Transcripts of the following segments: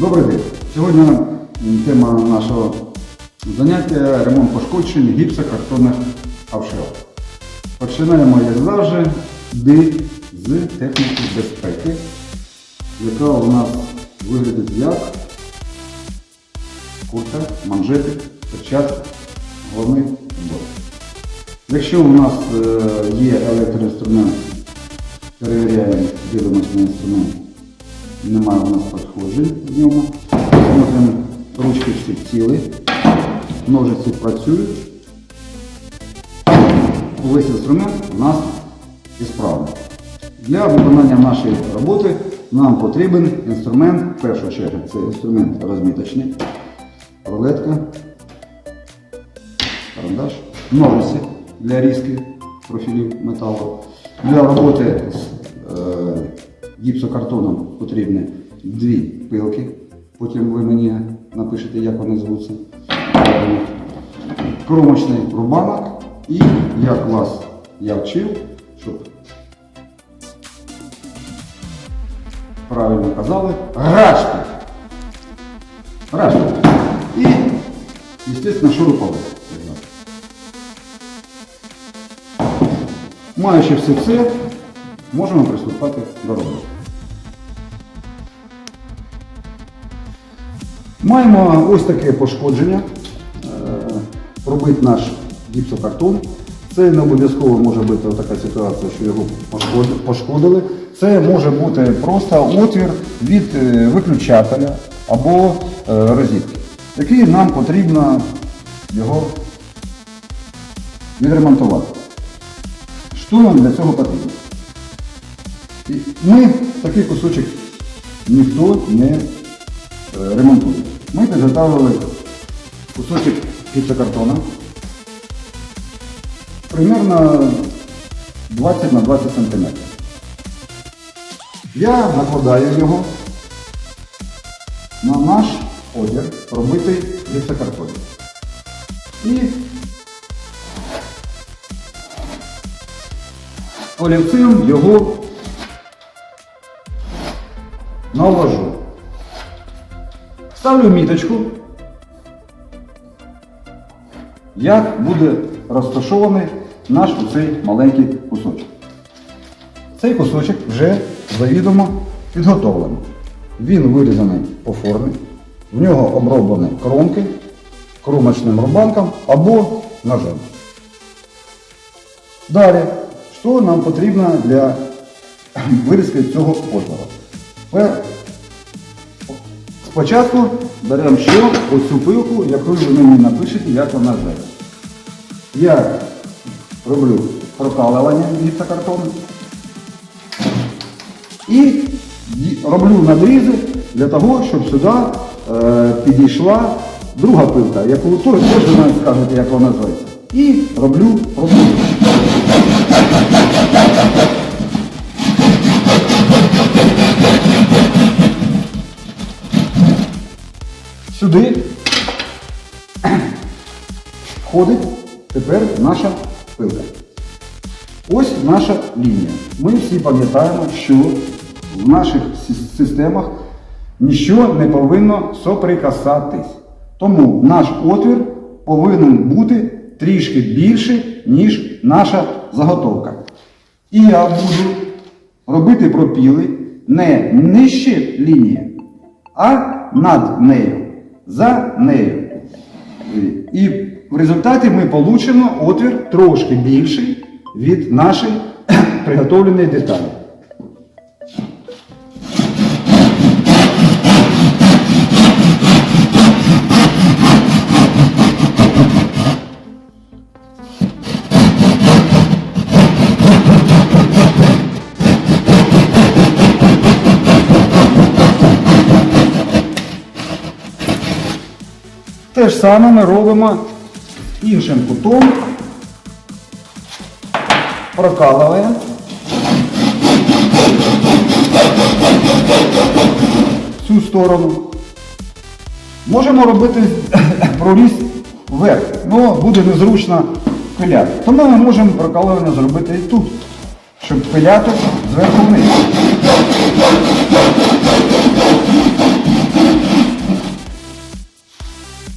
Добрий день. Сьогодні тема нашого заняття ремонт пошкоджень гіпсокартонних авшел. Починаємо, як завжди, з техніки безпеки, яка у нас виглядить як куртка, манжети, перчатки, головний убор. Якщо у нас е, є електроінструмент, перевіряємо, дивимося на інструмент, немає у нас підходжень в ньому. Смотримо, ручки всі цілі, ножиці працюють. Весь інструмент у нас ісправний. Для виконання нашої роботи нам потрібен інструмент, в першу чергу, це інструмент розміточний, рулетка, карандаш, ножиці для різки профілів металу. Для роботи з гіпсокартоном потрібні дві пилки. Потім ви мені напишете, як вони звуться. Кромочний рубанок і, як вас я вчив, щоб правильно казали, грашки. Грашки. І, звісно, шуруповерт. Маючи все це, можемо приступати до роботи. Маємо ось таке пошкодження. Е, Пробит наш гіпсокартон. Це не обов'язково може бути така ситуація, що його пошкодили. Це може бути просто отвір від е, виключателя або е, розітки, який нам потрібно його відремонтувати. Що нам для цього потрібно? І Ми такий кусочок ніхто не е, ремонтує. Ми підготовили кусочок гіпсокартона примерно 20 на 20 см. Я накладаю його на наш одяг, робитий гіпсокартоном. І олівцем його навожу. Ставлю міточку, як буде розташований наш оцей маленький кусочок. Цей кусочок вже завідомо підготовлений. Він вирізаний по формі, в нього оброблені кромки кромочним рубанком або ножем. Далі, що нам потрібно для вирізки цього отвору? Спочатку беремо що? Оцю пилку, яку ви мені напишете, як вона зветься. Я роблю прокалування гіпсокартону і роблю надрізи для того, щоб сюди е, підійшла друга пилка, яку теж ви нам скажете, як вона зветься. І роблю пробую. Сюди входить тепер наша пилка. Ось наша лінія. Ми всі пам'ятаємо, що в наших системах нічого не повинно соприкасатись. Тому наш отвір повинен бути трішки більший, ніж наша заготовка. І я буду робити пропіли не нижче лінії, а над нею, за нею. І в результаті ми получимо отвір трошки більший від нашої приготовленої деталі. Те ж саме ми робимо іншим кутом. Прокалуємо. Цю сторону. Можемо робити проріз вверх, але буде незручно пиляти. Тому ми можемо прокалування зробити і тут, щоб пиляти зверху вниз.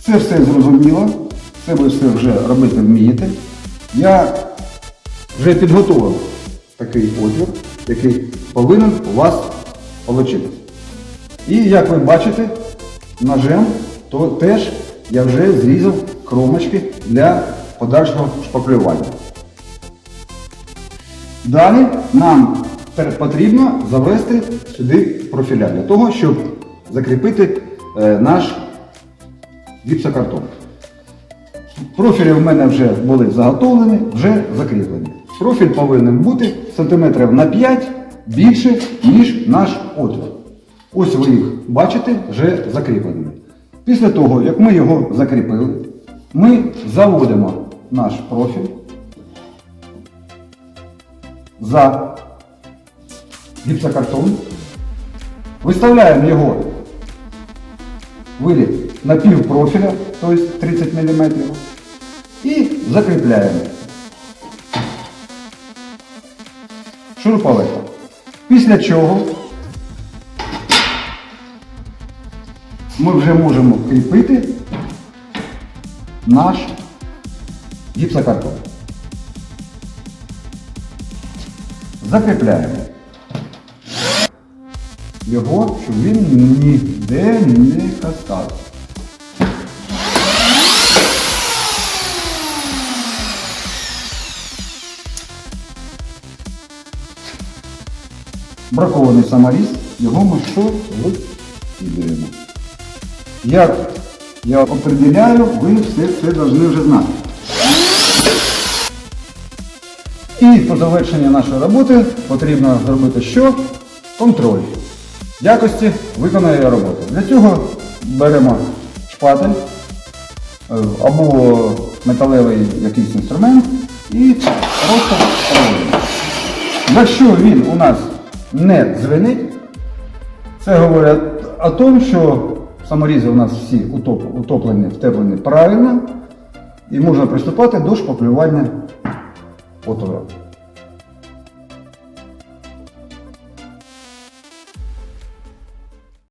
Це все зрозуміло, це ви все вже робити вмієте. Я вже підготував такий отвір, який повинен у вас получитися. І як ви бачите, ножем, то теж я вже зрізав кромочки для подальшого шпаклювання. Далі нам потрібно завести сюди профіля для того, щоб закріпити е, наш гіпсокартон. Профілі в мене вже були заготовлені, вже закріплені. Профіль повинен бути сантиметрів на 5 більше, ніж наш отвір. Ось ви їх бачите вже закріпленими. Після того, як ми його закріпили, ми заводимо наш профіль за гіпсокартон, виставляємо його виліт на пів профіля, тобто 30 мм, і закріпляємо шуруповертом. Після чого ми вже можемо кріпити наш гіпсокартон. Закріпляємо його, щоб він ніде не кастався. Бракований саморіз, його ми що викидаємо. Як я определяю, ви все це повинні вже знати. І по завершенню нашої роботи потрібно зробити що? Контроль якості виконаної роботи. Для цього беремо шпатель е, або металевий якийсь інструмент і просто проводимо. Якщо він у нас не дзвенить, це говорить о тому, що саморізи у нас всі утоплені, втеплені правильно і можна приступати до шпаклювання отвору.